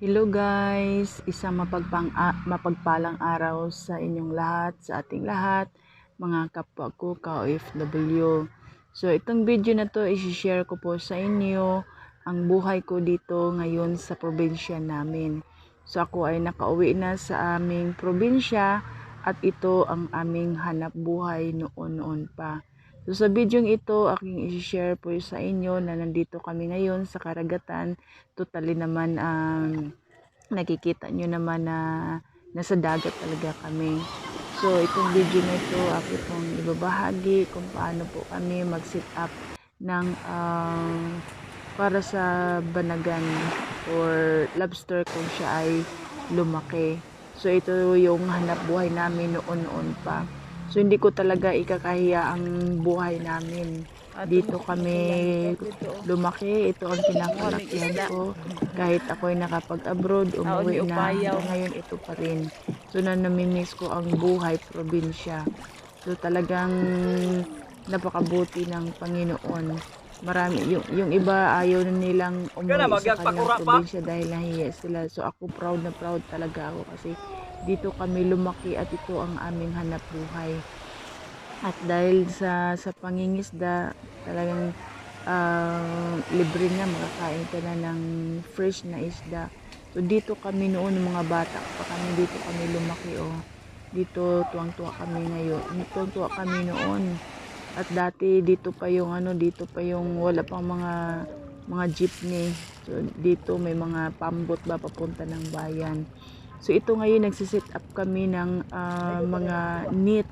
Hello guys, isang mapagpang mapagpalang araw sa inyong lahat, sa ating lahat, mga kapwa ko ka-OFW. So itong video na to, i-share ko po sa inyo ang buhay ko dito ngayon sa probinsya namin. So ako ay nakauwi na sa aming probinsya at ito ang aming hanap buhay noon-noon pa. So sa video ito, aking i-share po sa inyo na nandito kami ngayon sa karagatan. Totally naman um, nakikita nyo naman na nasa dagat talaga kami. So itong video na ito, ako pong ibabahagi kung paano po kami mag-set up ng um, para sa banagan or lobster kung siya ay lumaki. So ito yung hanap buhay namin noon-noon pa. So hindi ko talaga ikakahiya ang buhay namin. Dito kami lumaki. Ito ang kinakalakihan ko. Kahit ako ay nakapag-abroad, umuwi na. Ngayon ito pa rin. So na namimiss ko ang buhay probinsya. So talagang napakabuti ng Panginoon. Marami, yung, yung iba ayaw na nilang umuwi sa kanilang probinsya dahil nahiya sila. So ako proud na proud talaga ako kasi dito kami lumaki at ito ang aming hanap buhay. At dahil sa sa pangingisda, talagang ah, libre na makakain ka na ng fresh na isda. So dito kami noon mga bata pa kami dito kami lumaki oh. Dito tuwang-tuwa kami ngayon. Tuwang-tuwa kami noon. At dati dito pa yung ano, dito pa yung wala pang mga mga jeepney. So dito may mga pambot ba papunta ng bayan. So ito ngayon nagsiset up kami ng ah, mga neat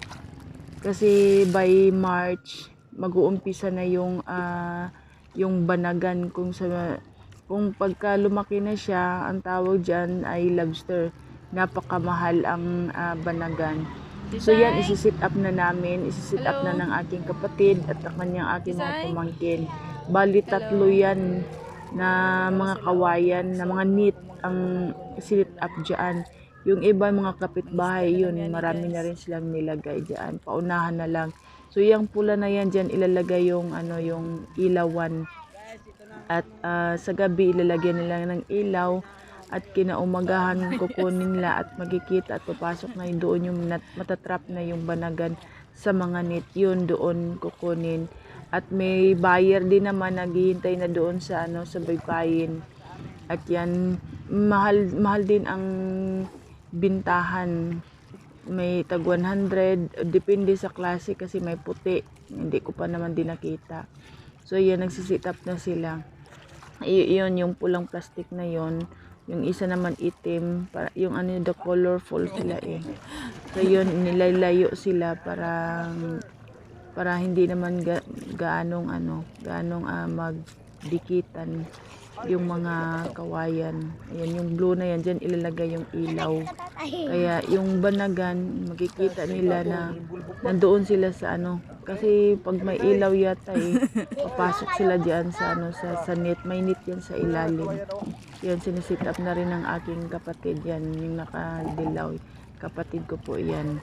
kasi by March mag-uumpisa na yung ah, yung banagan kung sa kung pagka lumaki na siya ang tawag diyan ay lobster. Napakamahal ang ah, banagan. So yan isi-set up na namin. Isi-set up na ng aking kapatid at ang kanyang aking mga pamangkin. Bali tatlo yan na mga kawayan na mga neat ang set up diyan yung iba mga kapitbahay yun, marami na rin silang nilagay diyan. Paunahan na lang. So yung pula na yan diyan ilalagay yung ano yung ilawan. At ah, sa gabi ilalagyan nila ng ilaw at kinaumagahan kukunin nila at magkikita at papasok na yun doon yung matatrap na yung banagan sa mga net yun doon kukunin at may buyer din naman naghihintay na doon sa ano sa baybayin. At yan mahal mahal din ang bintahan. May tag 100 depende sa klase kasi may puti. Hindi ko pa naman din nakita. So yan nagsisit up na sila. Y- yun yung pulang plastic na yon yung isa naman itim. Para yung ano the colorful sila eh. So yun nilalayo sila para para hindi naman ga, gaanong ano gaanong ah, magdikitan yung mga kawayan. Ayan yung blue na yan dyan ilalagay yung ilaw. Kaya yung banagan makikita nila na nandoon sila sa ano. Kasi pag may ilaw yata eh papasok sila diyan sa ano sa, sa net. May net yan sa ilalim. Yan sinisit up na rin ng aking kapatid yan yung nakadilaw. Kapatid ko po yan.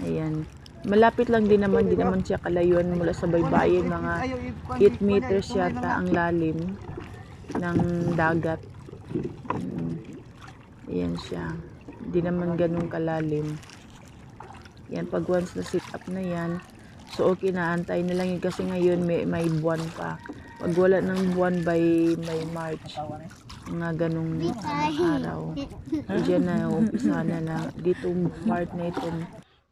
Ayan malapit lang din naman din naman siya kalayuan mula sa baybayin mga 8 meters yata ang lalim ng dagat Mm. Ayan siya. Hindi naman ganun kalalim. Yan, pag once na sit up na yan, so okay na, antay na lang yun kasi ngayon may, may buwan pa. Pag wala ng buwan by may March, mga ganung ah, araw. So, dyan na, umpisa na na, dito part na ito,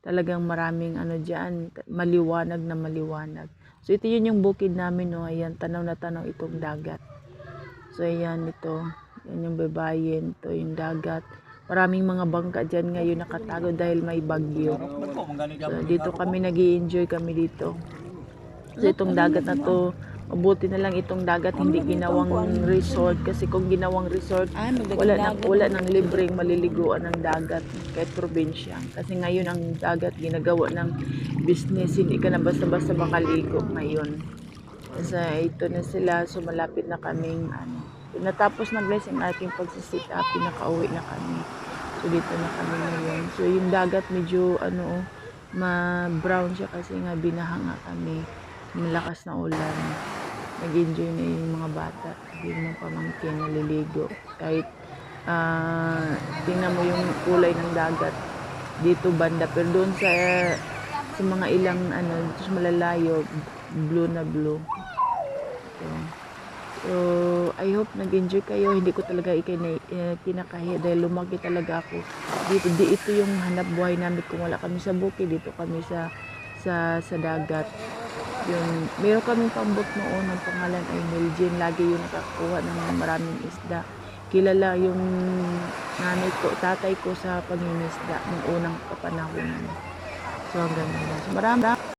talagang maraming ano dyan, maliwanag na maliwanag. So ito yun yung bukid namin, no, ayan, tanaw na tanaw itong dagat. So ayan ito, yan yung babayin, ito yung dagat. Maraming mga bangka dyan ngayon nakatago dahil may bagyo. So dito kami nag enjoy kami dito. So itong dagat na to, mabuti na lang itong dagat hindi ginawang resort kasi kung ginawang resort wala nang wala nang libreng maliliguan ng dagat kahit probinsya. Kasi ngayon ang dagat ginagawa ng business, hindi ka na basta-basta makaligo ngayon. Kasi ito na sila, so malapit na kaming ano. Natapos na guys ang ating pagsisit up, pinaka-uwi na kami. So dito na kami ngayon. So yung dagat medyo ano, ma-brown siya kasi nga binahanga kami. Malakas na ulan. Nag-enjoy na yung mga bata aking mga pamangkin naliligo. Kahit ah tingnan mo yung kulay ng dagat dito banda pero doon sa sa mga ilang ano sa malalayo blue na blue. So, so I hope nag-enjoy kayo. Hindi ko talaga ikina, eh, kinakahiya dahil lumaki talaga ako. Dito, di ito yung hanap buhay namin kung wala kami sa bukid. Dito kami sa sa sa dagat. Yung, meron kaming pambot noon, ang pangalan ay Milgin. Lagi yung nakakuha ng maraming isda. Kilala yung nanay ko, tatay ko sa pangingisda ng unang kapanahon. So, hanggang ngayon. So, marami,